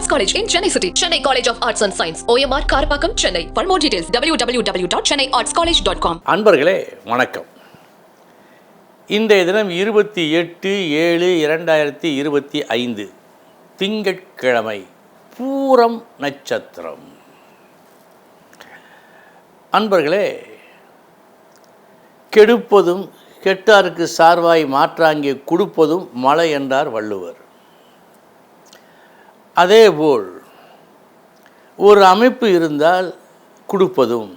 Arts college in Chennai city Chennai college of arts and science OMR Karapakkam Chennai for more details W W W dot Chennai arts college dot com அன்பர்களே வணக்கம் இந்த தினம் இருபத்தி எட்டு ஏழு இரண்டாயிரத்தி இருபத்தி ஐந்து திங்கட்கிழமை பூரம் நட்சத்திரம் அன்பர்களே கெடுப்பதும் கெட்டாருக்கு சார்வாய் மாற்றாங்கே கொடுப்பதும் மழை என்றார் வள்ளுவர் அதேபோல் ஒரு அமைப்பு இருந்தால் கொடுப்பதும்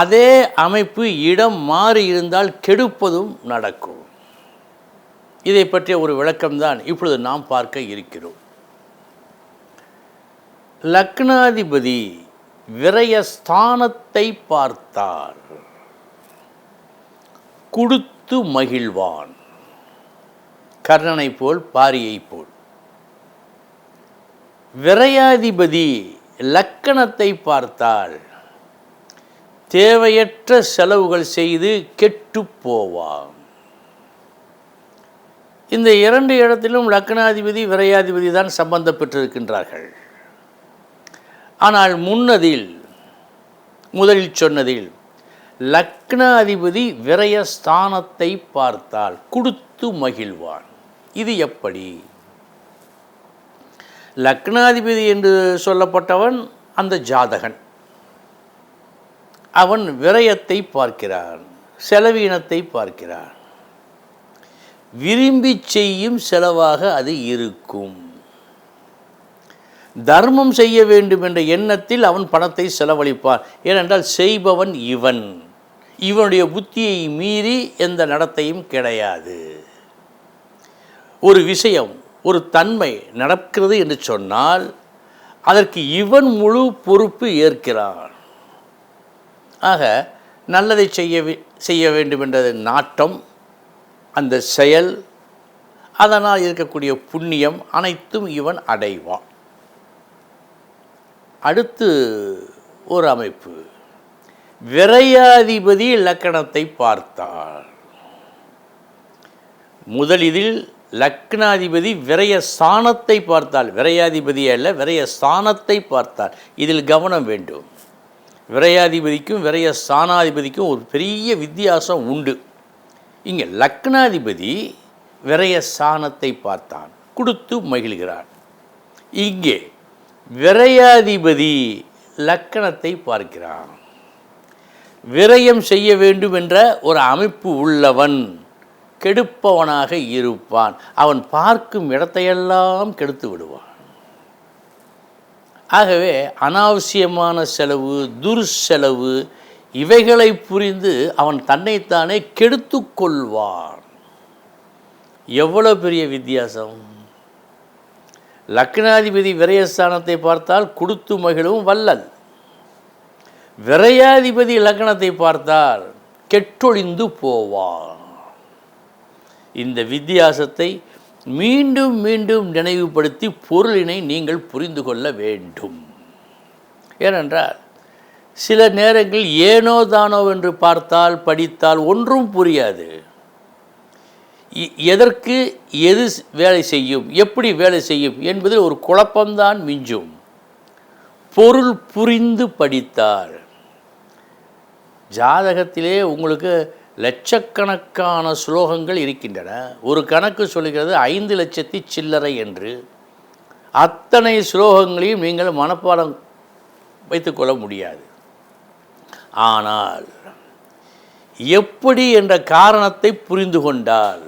அதே அமைப்பு இடம் மாறி இருந்தால் கெடுப்பதும் நடக்கும். இதை பற்றிய ஒரு விளக்கம்தான் இப்பொழுது நாம் பார்க்க இருக்கிறோம். லக்னாதிபதி விரயஸ்தானத்தை பார்த்தார். கொடுத்து மகிழ்வான். கர்ணனை போல் பாரியைப் போல். விரையாதிபதி லக்கணத்தை பார்த்தால் தேவையற்ற செலவுகள் செய்து கெட்டு போவான் இந்த இரண்டு இடத்திலும் லக்னாதிபதி விரையாதிபதி தான் சம்பந்தப்பட்டிருக்கின்றார்கள் ஆனால் முன்னதில் முதலில் சொன்னதில் லக்னாதிபதி விரயஸ்தானத்தை பார்த்தால் கொடுத்து மகிழ்வான். இது எப்படி? லக்னாதிபதி என்று சொல்லப்பட்டவன் அந்த ஜாதகன். அவன் விரயத்தை பார்க்கிறான் செலவீனத்தை பார்க்கிறான். விரும்பி செய்யும் செலவாக அது இருக்கும். தர்மம் செய்ய வேண்டும் என்ற எண்ணத்தில் அவன் பணத்தை செலவழிப்பான். ஏனென்றால் செய்பவன் இவன். இவனுடைய புத்தியை மீறி எந்த நடத்தையும் கிடையாது. ஒரு விஷயம் ஒரு தன்மை நடக்கிறது என்று சொன்னால் அதற்கு இவன் முழு பொறுப்பு ஏற்கிறான். ஆக நல்லதை செய்ய செய்ய வேண்டும் என்றது நாட்டம் அந்த செயல் அதனால் இருக்கக்கூடிய புண்ணியம் அனைத்தும் இவன் அடைவான். அடுத்து ஒரு அமைப்பு. விரையாதிபதி இலக்கணத்தை பார்த்தார் முதலிதில் லக்னாதிபதி விரைய ஸ்தானத்தை பார்த்தால் விரையாதிபதி அல்ல விரைய ஸ்தானத்தை பார்த்தால் இதில் கவனம் வேண்டும். விரையாதிபதிக்கும் விரைய ஸ்தானாதிபதிக்கும் ஒரு பெரிய வித்தியாசம் உண்டு. இங்கே லக்னாதிபதி விரைய ஸ்தானத்தை பார்த்தான் கொடுத்து மகிழ்கிறான் இங்கே விரையாதிபதி லக்கணத்தை பார்க்கிறான். விரயம் செய்ய வேண்டும் என்ற ஒரு அமைப்பு உள்ளவன். கெடுப்பவனாக இருப்பான். அவன் பார்க்கும் இடத்தையெல்லாம் கெடுத்து விடுவான். ஆகவே அனாவசியமான செலவு துர்செலவு இவைகளை புரிந்து அவன் தன்னைத்தானே கெடுத்து கொள்வான். எவ்வளோ பெரிய வித்தியாசம். லக்னாதிபதி விரயஸ்தானத்தை பார்த்தால் கொடுத்து மகிழும் வல்லல். விரையாதிபதி லக்னத்தை பார்த்தால் கெட்டொழிந்து போவான். இந்த வித்தியாசத்தை மீண்டும் மீண்டும் நினைவுபடுத்தி பொருளினை நீங்கள் புரிந்து கொள்ள வேண்டும். ஏனென்றால் சில நேரங்கள் ஏனோ தானோ என்று பார்த்தால் படித்தால் ஒன்றும் புரியாது. எதற்கு எது வேலை செய்யும் எப்படி வேலை செய்யும் என்பதில் ஒரு குழப்பம்தான் மிஞ்சும். பொருள் புரிந்து படித்தால் ஜாதகத்திலே உங்களுக்கு லட்சக்கணக்கான ஸ்லோகங்கள் இருக்கின்றன. ஒரு கணக்கு சொல்கிறது ஐந்து லட்சத்தி சில்லறை என்று. அத்தனை ஸ்லோகங்களையும் நீங்கள் மனப்பாடம் வைத்துக்கொள்ள முடியாது. ஆனால் எப்படி என்ற காரணத்தை புரிந்து கொண்டால்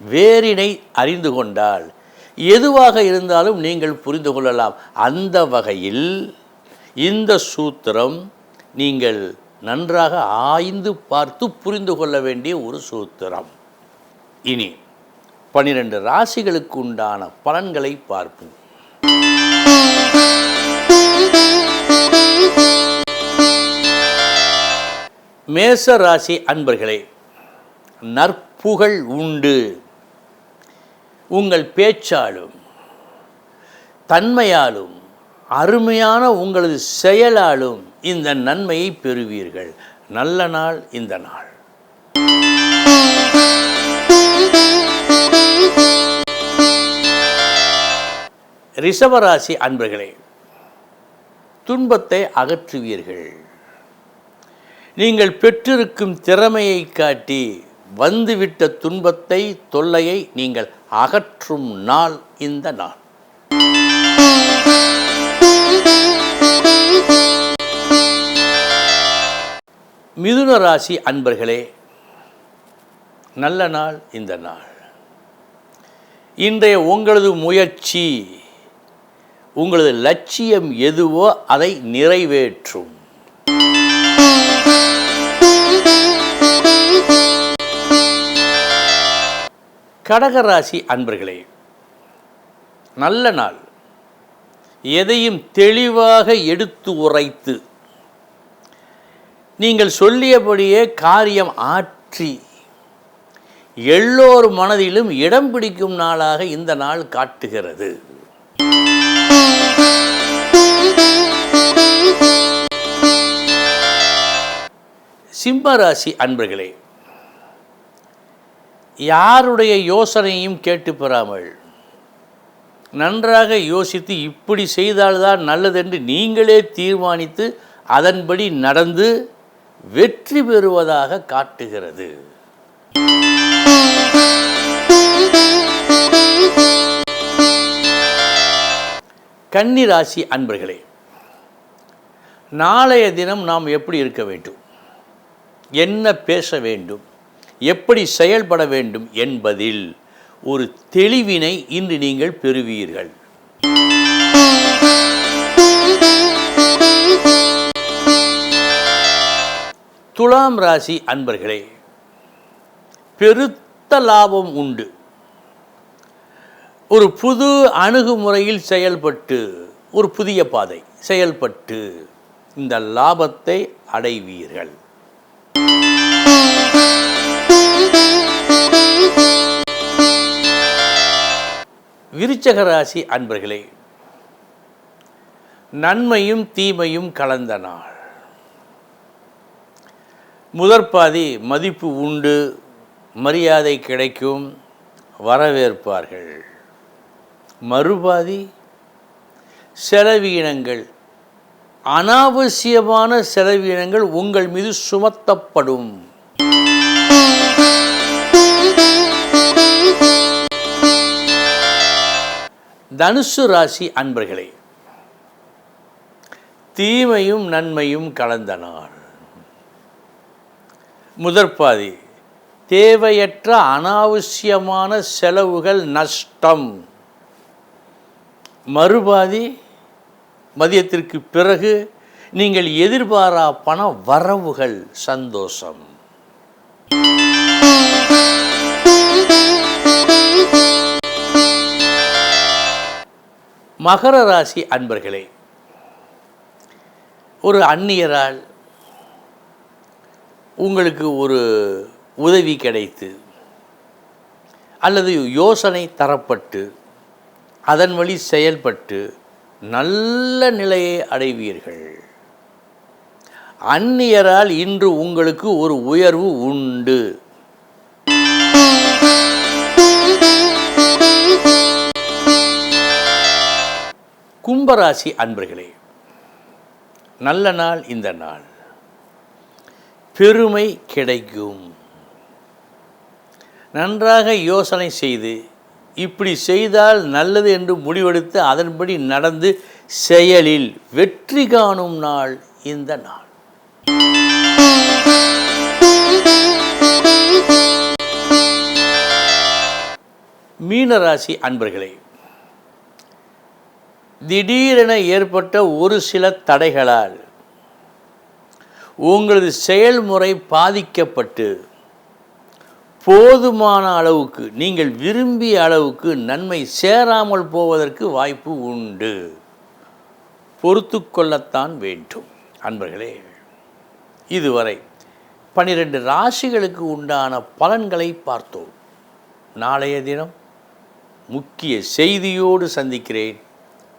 வேரினை அறிந்து கொண்டால் எதுவாக இருந்தாலும் நீங்கள் புரிந்து கொள்ளலாம். அந்த வகையில் இந்த சூத்திரம் நீங்கள் நன்றாக ஆய்ந்து பார்த்து புரிந்து கொள்ள வேண்டிய ஒரு சூத்திரம். இனி பன்னிரண்டு ராசிகளுக்கு உண்டான பலன்களை பார்ப்போம். மேச ராசி அன்பர்களே நற்புகழ் உண்டு. உங்கள் பேச்சாலும் தன்மையாலும் அருமையான உங்களது செயலாலும் இந்த நன்மையை பெறுவீர்கள். நல்ல நாள் இந்த நாள். ரிஷபராசி அன்பர்களே துன்பத்தை அகற்றுவீர்கள். நீங்கள் பெற்றிருக்கும் திறமையை காட்டி வந்துவிட்ட துன்பத்தை தொல்லையை நீங்கள் அகற்றும் நாள் இந்த நாள். மிதுன ராசி அன்பர்களே நல்ல நாள் இந்த நாள். இன்றைய உங்களது முயற்சி உங்களது லட்சியம் எதுவோ அதை நிறைவேற்றும். கடகராசி அன்பர்களே நல்ல நாள். எதையும் தெளிவாக எடுத்து உரைத்து நீங்கள் சொல்லியபடியே காரியம் ஆற்றி எல்லோர் மனதிலும் இடம் பிடிக்கும் நாளாக இந்த நாள் காட்டுகிறது. சிம்மராசி அன்பர்களே யாருடைய யோசனையும் கேட்டு பெறாமல் நன்றாக யோசித்து இப்படி செய்தால்தான் நல்லதென்று நீங்களே தீர்மானித்து அதன்படி நடந்து வெற்றி பெறுவதாக காட்டுகிறது. கன்னிராசி அன்பர்களே நாளைய தினம் நாம் எப்படி இருக்க வேண்டும்? என்ன பேச வேண்டும்? எப்படி செயல்பட வேண்டும் என்பதில் ஒரு தெளிவினை இன்று நீங்கள் பெறுவீர்கள். துலாம் ராசி அன்பர்களே பெருத்த லாபம் உண்டு. ஒரு புது அணுகுமுறையில் செயல்பட்டு ஒரு புதிய பாதை செயல்பட்டு இந்த லாபத்தை அடைவீர்கள். விருச்சக ராசி அன்பர்களே நன்மையும் தீமையும் கலந்த நாள். முதற்பாதி மதிப்பு உண்டு மரியாதை கிடைக்கும் வரவேற்பார்கள். மறுபாதி செலவீனங்கள். அனாவசியமான செலவீனங்கள் உங்கள் மீது சுமத்தப்படும். தனுசு ராசி அன்பர்களே தீமையும் நன்மையும் கலந்த நாள். முதற்பாதி. தேவையற்ற அனாவசியமான செலவுகள் நஷ்டம். மறுபாதி மதியத்திற்கு பிறகு நீங்கள் எதிர்பாரா பண வரவுகள் சந்தோஷம். மகர ராசி அன்பர்களே ஒரு அந்நியரால் உங்களுக்கு ஒரு உதவி கிடைத்து அல்லது யோசனை தரப்பட்டு அதன் வழி செயல்பட்டு நல்ல நிலையை அடைவீர்கள். அந்நியரால் இன்று உங்களுக்கு ஒரு உயர்வு உண்டு. கும்பராசி அன்பர்களே நல்ல நாள் இந்த நாள். பெருமை கிடைக்கும். நன்றாக யோசனை செய்து இப்படி செய்தால் நல்லது என்று முடிவெடுத்து அதன்படி நடந்து செயலில் வெற்றி காணும் நாள் இந்த நாள். மீனராசி அன்பர்களே திடீரென ஏற்பட்ட ஒரு சில தடைகளால் உங்களது செயல்முறை பாதிக்கப்பட்டு போதுமான அளவுக்கு நீங்கள் விரும்பிய அளவுக்கு நன்மை சேராமல் போவதற்கு வாய்ப்பு உண்டு. பொறுத்து கொள்ளத்தான் வேண்டும் அன்பர்களே. இதுவரை பனிரெண்டு ராசிகளுக்கு உண்டான பலன்களை பார்த்தோம். நாளைய தினம் முக்கிய செய்தியோடு சந்திக்கிறேன்.